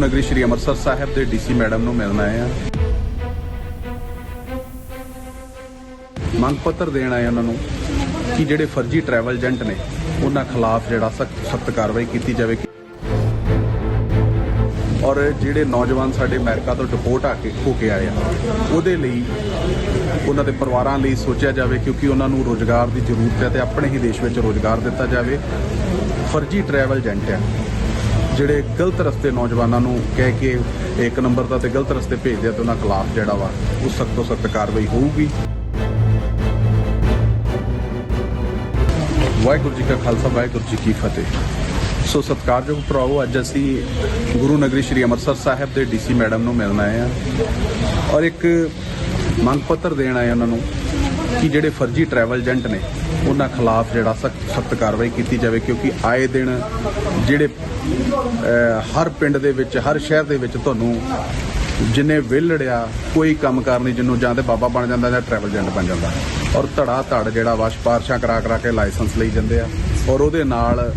ਨਗਰੀ ਸ਼੍ਰੀ ਅੰਮ੍ਰਿਤਸਰ ਸਾਹਿਬ ਦੇ DC madam ਨੂੰ ਮਿਲਣ ਆਏ ਆ ਮੰਗ ਪੱਤਰ ਦੇਣ ਆਏ ਉਹਨਾਂ ਨੂੰ ਕਿ ਜਿਹੜੇ ਫਰਜ਼ੀ ਟਰੈਵਲ ਏਜੰਟ ਨੇ, ਉਹਨਾਂ ਖਿਲਾਫ ਜਿਹੜਾ ਸਖਤ ਸਖਤ ਕਾਰਵਾਈ ਕੀਤੀ ਜਾਵੇ ਔਰ ਜਿਹੜੇ ਨੌਜਵਾਨ ਸਾਡੇ ਅਮਰੀਕਾ ਤੋਂ ਡਿਪੋਰਟ ਆ ਕੇ ਹੋ ਕੇ ਆਏ ਆ, ਉਹਦੇ ਲਈ ਉਹਨਾਂ ਦੇ ਪਰਿਵਾਰਾਂ ਲਈ ਸੋਚਿਆ ਜਾਵੇ ਕਿਉਂਕਿ ਉਹਨਾਂ ਨੂੰ ਰੋਜ਼ਗਾਰ ਦੀ ਜ਼ਰੂਰਤ ਹੈ ਤੇ ਆਪਣੇ ਹੀ ਦੇਸ਼ ਵਿੱਚ ਰੋਜ਼ਗਾਰ ਦਿੱਤਾ ਜਾਵੇ। ਫਰਜ਼ੀ ਟਰੈਵਲ ਏਜੰਟ ਆ ਜਿਹੜੇ ਗਲਤ ਰਸਤੇ ਨੌਜਵਾਨਾਂ ਨੂੰ ਕਹਿ ਕੇ ਇੱਕ ਨੰਬਰ ਦਾ ਤੇ ਗਲਤ ਰਸਤੇ ਭੇਜਦੇ ਆ ਤੇ ਉਹਨਾਂ ਖਿਲਾਫ ਜਿਹੜਾ ਵਾ ਉਹ ਸਖਤ ਤੋਂ ਸਖਤ ਕਾਰਵਾਈ ਹੋਊਗੀ। ਵਾਹਿਗੁਰੂ ਜੀ ਕਾ ਖਾਲਸਾ, ਵਾਹਿਗੁਰੂ ਜੀ ਕੀ ਫਤਿਹ। ਸੋ ਸਤਿਕਾਰਯੋਗ ਭਰਾਓ ਅੱਜ ਅਸੀਂ ਗੁਰੂ ਨਗਰੀ ਸ਼੍ਰੀ ਅੰਮ੍ਰਿਤਸਰ ਸਾਹਿਬ ਦੇ ਡੀਸੀ ਮੈਡਮ ਨੂੰ ਮਿਲਣ ਆਏ ਆ ਔਰ ਇੱਕ ਮੰਗ ਪੱਤਰ ਦੇਣ ਆਏ ਉਹਨਾਂ ਨੂੰ। ਕਿ ਜਿਹੜੇ ਫਰਜ਼ੀ ਟਰੈਵਲ ਏਜੰਟ ਨੇ, ਉਹਨਾਂ ਖਿਲਾਫ ਜਿਹੜਾ ਸਖਤ ਸਖਤ ਕਾਰਵਾਈ ਕੀਤੀ ਜਾਵੇ, ਕਿਉਂਕਿ ਆਏ ਦਿਨ ਜਿਹੜੇ ਹਰ ਪਿੰਡ ਦੇ ਵਿੱਚ, ਹਰ ਸ਼ਹਿਰ ਦੇ ਵਿੱਚ ਤੁਹਾਨੂੰ ਜਿਨੇ ਵਿਲੜਿਆ ਕੋਈ ਕੰਮ ਕਾਰ ਨਹੀਂ ਜਿਹਨੂੰ ਜਾਂ ਤੇ ਬਾਬਾ ਬਣ ਜਾਂਦਾ ਜਾਂ ਟਰੈਵਲ ਏਜੰਟ ਬਣ ਜਾਂਦਾ। ਔਰ ਧੜਾ ਧੜ ਜਿਹੜਾ ਵਾ ਸਿਫਾਰਸ਼ਾਂ ਕਰਾ ਕਰਾ ਕੇ ਲਾਇਸੈਂਸ ਲਈ ਜਾਂਦੇ ਆ। ਔਰ ਉਹਦੇ ਨਾਲ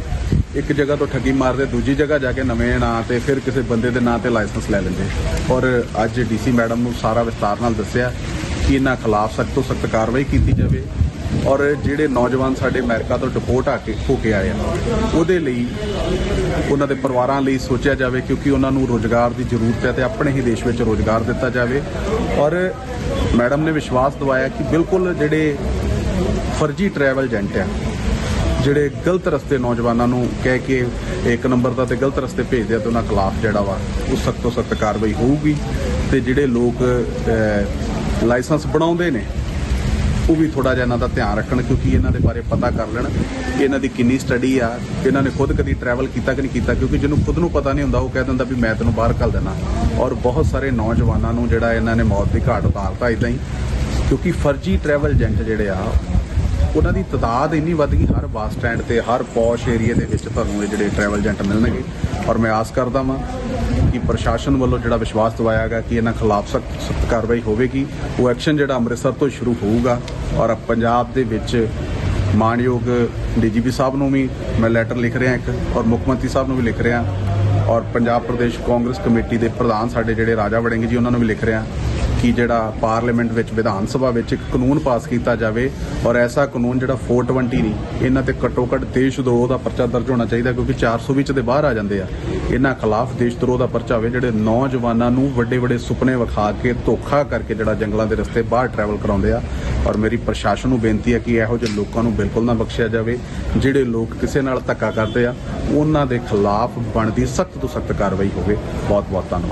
ਇੱਕ ਜਗ੍ਹਾ ਤੋਂ ਠੱਗੀ ਮਾਰਦੇ, ਦੂਜੀ ਜਗ੍ਹਾ ਜਾ ਕੇ ਨਵੇਂ ਨਾਂ ਤੇ ਫਿਰ ਕਿਸੇ ਬੰਦੇ ਦੇ ਨਾਂ ਤੇ ਲਾਇਸੈਂਸ ਲੈ ਲੈਂਦੇ। ਔਰ ਅੱਜ ਡੀਸੀ ਮੈਡਮ ਨੂੰ ਸਾਰਾ ਵਿਸਤਾਰ ਨਾਲ ਦੱਸਿਆ ਕਿ ਇਹਨਾਂ ਖਿਲਾਫ ਸਖਤ ਤੋਂ ਸਖਤ ਕਾਰਵਾਈ ਕੀਤੀ ਜਾਵੇ ਔਰ ਜਿਹੜੇ ਨੌਜਵਾਨ ਸਾਡੇ ਅਮਰੀਕਾ ਤੋਂ ਡਿਪੋਰਟ ਆ ਕੇ ਹੋ ਕੇ ਆਏ ਆ, ਉਹਦੇ ਲਈ ਉਹਨਾਂ ਦੇ ਪਰਿਵਾਰਾਂ ਲਈ ਸੋਚਿਆ ਜਾਵੇ ਕਿਉਂਕਿ ਉਹਨਾਂ ਨੂੰ ਰੋਜ਼ਗਾਰ ਦੀ ਜ਼ਰੂਰਤ ਹੈ ਤੇ ਆਪਣੇ ਹੀ ਦੇਸ਼ ਵਿੱਚ ਰੋਜ਼ਗਾਰ ਦਿੱਤਾ ਜਾਵੇ। ਔਰ ਮੈਡਮ ਨੇ ਵਿਸ਼ਵਾਸ ਦਿਵਾਇਆ ਕਿ ਬਿਲਕੁਲ ਜਿਹੜੇ ਫਰਜ਼ੀ ਟਰੈਵਲ ਏਜੰਟ ਆ, ਜਿਹੜੇ ਗਲਤ ਰਸਤੇ ਨੌਜਵਾਨਾਂ ਨੂੰ ਕਹਿ ਕੇ ਇੱਕ ਨੰਬਰ ਦਾ ਤੇ ਗਲਤ ਰਸਤੇ ਭੇਜਦੇ ਆ ਤੇ ਉਹਨਾਂ ਖਿਲਾਫ ਜਿਹੜਾ ਵਾ ਉਹ ਸਖਤ ਤੋਂ ਸਖਤ ਕਾਰਵਾਈ ਹੋਊਗੀ ਤੇ ਜਿਹੜੇ ਲੋਕ ਲਾਇਸੈਂਸ ਬਣਾਉਂਦੇ ਨੇ, ਉਹ ਵੀ ਥੋੜਾ ਜਿਹਾ ਇਹਨਾਂ ਦਾ ਧਿਆਨ ਰੱਖਣ ਕਿਉਂਕਿ ਇਹਨਾਂ ਦੇ ਬਾਰੇ ਪਤਾ ਕਰ ਲੈਣ ਕਿ ਇਹਨਾਂ ਦੀ ਕਿੰਨੀ ਸਟੱਡੀ ਆ, ਇਹਨਾਂ ਨੇ ਖੁਦ ਕਦੀ ਟਰੈਵਲ ਕੀਤਾ ਕਿ ਨਹੀਂ ਕੀਤਾ ਕਿਉਂਕਿ ਜਿਹਨੂੰ ਖੁਦ ਨੂੰ ਪਤਾ ਨਹੀਂ ਹੁੰਦਾ, ਉਹ ਕਹਿ ਦਿੰਦਾ ਵੀ ਮੈਂ ਤੈਨੂੰ ਬਾਹਰ ਕੱਲ ਦੇਣਾ। ਔਰ ਬਹੁਤ ਸਾਰੇ ਨੌਜਵਾਨਾਂ ਨੂੰ ਜਿਹੜਾ ਇਹਨਾਂ ਨੇ ਮੌਤ ਦੀ ਘਾਟ ਉਤਾਰਤਾ ਇਦਾਂ ਹੀ, ਕਿਉਂਕਿ ਫਰਜ਼ੀ ਟਰੈਵਲ ਏਜੰਟ ਜਿਹੜੇ ਆ, ਉਹਨਾਂ ਦੀ ਤਦਾਦ ਇੰਨੀ ਵੱਧ ਗਈ, ਹਰ ਬੱਸ ਸਟੈਂਡ ਤੇ, ਹਰ ਪੌਸ਼ ਏਰੀਆ ਦੇ ਵਿੱਚ ਤੁਹਾਨੂੰ ਇਹ ਜਿਹੜੇ ਟਰੈਵਲ ਏਜੰਟ ਮਿਲਣਗੇ। ਔਰ ਮੈਂ ਆਸ ਕਰਦਾ ਵਾਂ ਕਿ ਪ੍ਰਸ਼ਾਸਨ ਵੱਲੋਂ ਜਿਹੜਾ ਵਿਸ਼ਵਾਸ ਦਵਾਇਆ ਗਿਆ ਕਿ ਇਹਨਾਂ ਖਿਲਾਫ ਸਖਤ ਸਖਤ ਕਾਰਵਾਈ ਹੋਵੇਗੀ, ਉਹ ਐਕਸ਼ਨ ਜਿਹੜਾ ਅੰਮ੍ਰਿਤਸਰ ਤੋਂ ਸ਼ੁਰੂ ਹੋਊਗਾ ਔਰ ਪੰਜਾਬ ਦੇ ਵਿੱਚ ਮਾਨਯੋਗ ਡੀਜੀਪੀ ਸਾਹਿਬ ਨੂੰ ਵੀ ਮੈਂ ਲੈਟਰ ਲਿਖ ਰਿਹਾ ਇੱਕ ਔਰ ਮੁੱਖ ਮੰਤਰੀ ਸਾਹਿਬ ਨੂੰ ਵੀ ਲਿਖ ਰਿਹਾ ਔਰ ਪੰਜਾਬ ਪ੍ਰਦੇਸ਼ ਕਾਂਗਰਸ ਕਮੇਟੀ ਦੇ ਪ੍ਰਧਾਨ ਸਾਡੇ ਜਿਹੜੇ ਰਾਜਾ ਵੜਿੰਗ ਜੀ, ਉਹਨਾਂ ਨੂੰ ਵੀ ਲਿਖ ਰਿਹਾ। ਕਿ ਜਿਹੜਾ ਪਾਰਲੀਮੈਂਟ ਵਿੱਚ ਵਿਧਾਨ ਸਭਾ ਵਿੱਚ ਇੱਕ ਕਾਨੂੰਨ ਪਾਸ ਕੀਤਾ ਜਾਵੇ ਔਰ ਐਸਾ ਕਾਨੂੰਨ ਜਿਹੜਾ 420 ਨਹੀਂ, ਇਹਨਾਂ ਤੇ ਘੱਟੋ ਘੱਟ ਦੇਸ਼ ਦਰੋਹ ਦਾ ਪਰਚਾ ਦਰਜ ਹੋਣਾ ਚਾਹੀਦਾ ਕਿਉਂਕਿ 400 ਵਿੱਚ ਦੇ ਬਾਹਰ ਆ ਜਾਂਦੇ ਆ। ਇਹਨਾਂ ਖਿਲਾਫ ਦੇਸ਼ ਦਰੋਹ ਦਾ ਪਰਚਾ ਹੋਵੇ, ਜਿਹੜੇ ਨੌਜਵਾਨਾਂ ਨੂੰ ਵੱਡੇ ਵੱਡੇ ਸੁਪਨੇ ਵਿਖਾ ਕੇ ਧੋਖਾ ਕਰਕੇ ਜਿਹੜਾ ਜੰਗਲਾਂ ਦੇ ਰਸਤੇ ਬਾਹਰ ਟਰੈਵਲ ਕਰਾਉਂਦੇ ਆ। ਔਰ ਮੇਰੀ ਪ੍ਰਸ਼ਾਸਨ ਨੂੰ ਬੇਨਤੀ ਹੈ ਕਿ ਇਹੋ ਜਿਹੇ ਲੋਕਾਂ ਨੂੰ ਬਿਲਕੁਲ ਨਾ ਬਖਸ਼ਿਆ ਜਾਵੇ, ਜਿਹੜੇ ਲੋਕ ਕਿਸੇ ਨਾਲ ਧੱਕਾ ਕਰਦੇ ਆ, ਉਹਨਾਂ ਦੇ ਖਿਲਾਫ ਬਣਦੀ ਸਖਤ ਤੋਂ ਸਖਤ ਕਾਰਵਾਈ ਹੋਵੇ। ਬਹੁਤ ਬਹੁਤ ਧੰਨਵਾਦ।